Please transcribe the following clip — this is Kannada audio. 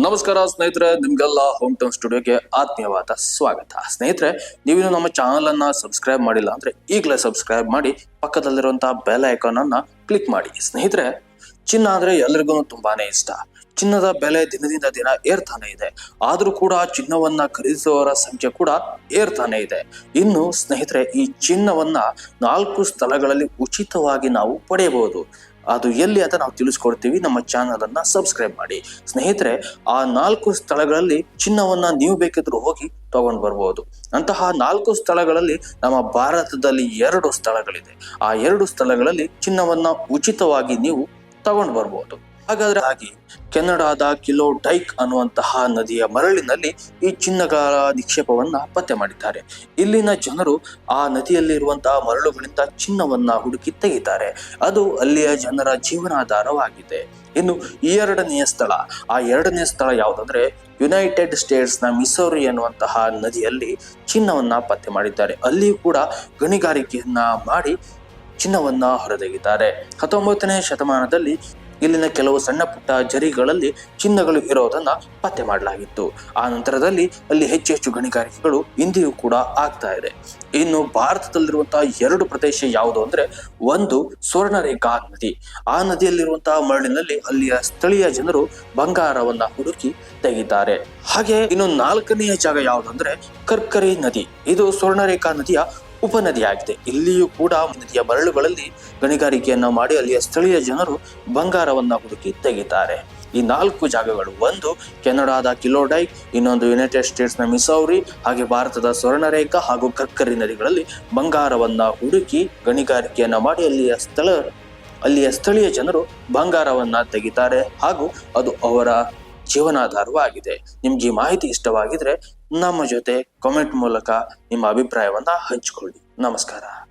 ನಮಸ್ಕಾರ ಸ್ನೇಹಿತರೆ, ನಿಮ್ಗೆಲ್ಲ ಹೋಮ್ ಟೌನ್ ಸ್ಟುಡಿಯೋಗೆ ಆತ್ಮೀಯವಾದ ಸ್ವಾಗತ. ಸ್ನೇಹಿತರೆ, ನೀವಿನ್ನು ನಮ್ಮ ಚಾನಲ್ ಅನ್ನ ಸಬ್ಸ್ಕ್ರೈಬ್ ಮಾಡಿಲ್ಲ ಅಂದ್ರೆ ಈಗಲೇ ಸಬ್ಸ್ಕ್ರೈಬ್ ಮಾಡಿ ಪಕ್ಕದಲ್ಲಿರುವಂತಹ ಬೆಲ್ ಐಕಾನ್ ಅನ್ನ ಕ್ಲಿಕ್ ಮಾಡಿ. ಸ್ನೇಹಿತರೆ, ಚಿನ್ನ ಅಂದ್ರೆ ಎಲ್ರಿಗೂ ತುಂಬಾನೇ ಇಷ್ಟ. ಚಿನ್ನದ ಬೆಲೆ ದಿನದಿಂದ ದಿನ ಏರ್ತಾನೆ ಇದೆ. ಆದ್ರೂ ಕೂಡ ಚಿನ್ನವನ್ನ ಖರೀದಿಸುವವರ ಸಂಖ್ಯೆ ಕೂಡ ಏರ್ತಾನೆ ಇದೆ. ಇನ್ನು ಸ್ನೇಹಿತರೆ, ಈ ಚಿನ್ನವನ್ನ ನಾಲ್ಕು ಸ್ಥಳಗಳಲ್ಲಿ ಉಚಿತವಾಗಿ ನಾವು ಪಡೆಯಬಹುದು. ಅದು ಎಲ್ಲಿ ಅಂತ ನಾವು ತಿಳಿಸ್ಕೊಡ್ತೀವಿ. ನಮ್ಮ ಚಾನಲ್ ಅನ್ನ ಸಬ್ಸ್ಕ್ರೈಬ್ ಮಾಡಿ. ಸ್ನೇಹಿತರೆ, ಆ ನಾಲ್ಕು ಸ್ಥಳಗಳಲ್ಲಿ ಚಿನ್ನವನ್ನ ನೀವು ಬೇಕಿದ್ರು ಹೋಗಿ ತಗೊಂಡು ಬರ್ಬೋದು. ಅಂತಹ ನಾಲ್ಕು ಸ್ಥಳಗಳಲ್ಲಿ ನಮ್ಮ ಭಾರತದಲ್ಲಿ ಎರಡು ಸ್ಥಳಗಳಿದೆ. ಆ ಎರಡು ಸ್ಥಳಗಳಲ್ಲಿ ಚಿನ್ನವನ್ನ ಉಚಿತವಾಗಿ ನೀವು ತಗೊಂಡು ಬರ್ಬೋದು. ಹಾಗಾದ್ರೆ ಹಾಗೆ ಕೆನಡಾದ ಕಿಲೋ ಡೈಕ್ ಅನ್ನುವಂತಹ ನದಿಯ ಮರಳಿನಲ್ಲಿ ಈ ಚಿನ್ನಗಾರ ನಿಕ್ಷೇಪವನ್ನ ಪತ್ತೆ ಮಾಡಿದ್ದಾರೆ. ಇಲ್ಲಿನ ಜನರು ಆ ನದಿಯಲ್ಲಿರುವಂತಹ ಮರಳುಗಳಿಂದ ಚಿನ್ನವನ್ನ ಹುಡುಕಿ ತೆಗಿತಾರೆ ಅದು ಅಲ್ಲಿಯ ಜನರ ಜೀವನಾಧಾರವಾಗಿದೆ. ಇನ್ನು ಎರಡನೆಯ ಸ್ಥಳ, ಆ ಎರಡನೇ ಸ್ಥಳ ಯಾವುದಂದ್ರೆ ಯುನೈಟೆಡ್ ಸ್ಟೇಟ್ಸ್ನ ಮಿಸೋರಿ ಎನ್ನುವಂತಹ ನದಿಯಲ್ಲಿ ಚಿನ್ನವನ್ನ ಪತ್ತೆ ಮಾಡಿದ್ದಾರೆ. ಅಲ್ಲಿಯೂ ಕೂಡ ಗಣಿಗಾರಿಕೆಯನ್ನ ಮಾಡಿ ಚಿನ್ನವನ್ನ ಹೊರತೆಗಿದ್ದಾರೆ ಹತ್ತೊಂಬತ್ತನೇ ಶತಮಾನದಲ್ಲಿ ಇಲ್ಲಿನ ಕೆಲವು ಸಣ್ಣ ಪುಟ್ಟ ಜರಿಗಳಲ್ಲಿ ಚಿನ್ನಗಳು ಇರೋದನ್ನ ಪತ್ತೆ ಮಾಡಲಾಗಿತ್ತು. ಆ ನಂತರದಲ್ಲಿ ಅಲ್ಲಿ ಹೆಚ್ಚು ಹೆಚ್ಚು ಗಣಿಗಾರಿಕೆಗಳು ಇಂದಿಯೂ ಕೂಡ ಆಗ್ತಾ ಇದೆ. ಇನ್ನು ಭಾರತದಲ್ಲಿರುವಂತಹ ಎರಡು ಪ್ರದೇಶ ಯಾವುದು ಅಂದ್ರೆ ಒಂದು ಸ್ವರ್ಣರೇಖಾ ನದಿ. ಆ ನದಿಯಲ್ಲಿರುವಂತಹ ಮರಳಿನಲ್ಲಿ ಅಲ್ಲಿಯ ಸ್ಥಳೀಯ ಜನರು ಬಂಗಾರವನ್ನ ಹುಡುಕಿ ತೆಗಿತಾರೆ ಹಾಗೆ ಇನ್ನು ನಾಲ್ಕನೆಯ ಜಾಗ ಯಾವುದು ಅಂದ್ರೆ ಕರ್ಕರಿ ನದಿ. ಇದು ಸ್ವರ್ಣರೇಖಾ ನದಿಯ ಉಪನದಿಯಾಗಿದೆ. ಇಲ್ಲಿಯೂ ಕೂಡ ನದಿಯ ಮರಳುಗಳಲ್ಲಿ ಗಣಿಗಾರಿಕೆಯನ್ನು ಮಾಡಿ ಅಲ್ಲಿಯ ಸ್ಥಳೀಯ ಜನರು ಬಂಗಾರವನ್ನು ಹುಡುಕಿ ತೆಗಿತಾರೆ. ಈ ನಾಲ್ಕು ಜಾಗಗಳು, ಒಂದು ಕೆನಡಾದ ಕಿಲೋಡೈಕ್ ಇನ್ನೊಂದು ಯುನೈಟೆಡ್ ಸ್ಟೇಟ್ಸ್ನ ಮಿಸೌರಿ ಹಾಗೆ ಭಾರತದ ಸ್ವರ್ಣರೇಖಾ ಹಾಗೂ ಕರ್ಕರಿ ನದಿಗಳಲ್ಲಿ ಬಂಗಾರವನ್ನ ಹುಡುಕಿ ಗಣಿಗಾರಿಕೆಯನ್ನು ಮಾಡಿ ಅಲ್ಲಿಯ ಸ್ಥಳ, ಅಲ್ಲಿಯ ಸ್ಥಳೀಯ ಜನರು ಬಂಗಾರವನ್ನ ತೆಗಿತಾರೆ. ಹಾಗೂ ಅದು ಅವರ ಜೀವನಾಧಾರವಾಗಿದೆ ನಿಮ್ಗೆ ಈ ಮಾಹಿತಿ ಇಷ್ಟವಾಗಿದ್ರೆ ನಮ್ಮ ಜೊತೆ ಕಾಮೆಂಟ್ ಮೂಲಕ ನಿಮ್ಮ ಅಭಿಪ್ರಾಯವನ್ನ ಹಂಚಿಕೊಳ್ಳಿ. ನಮಸ್ಕಾರ.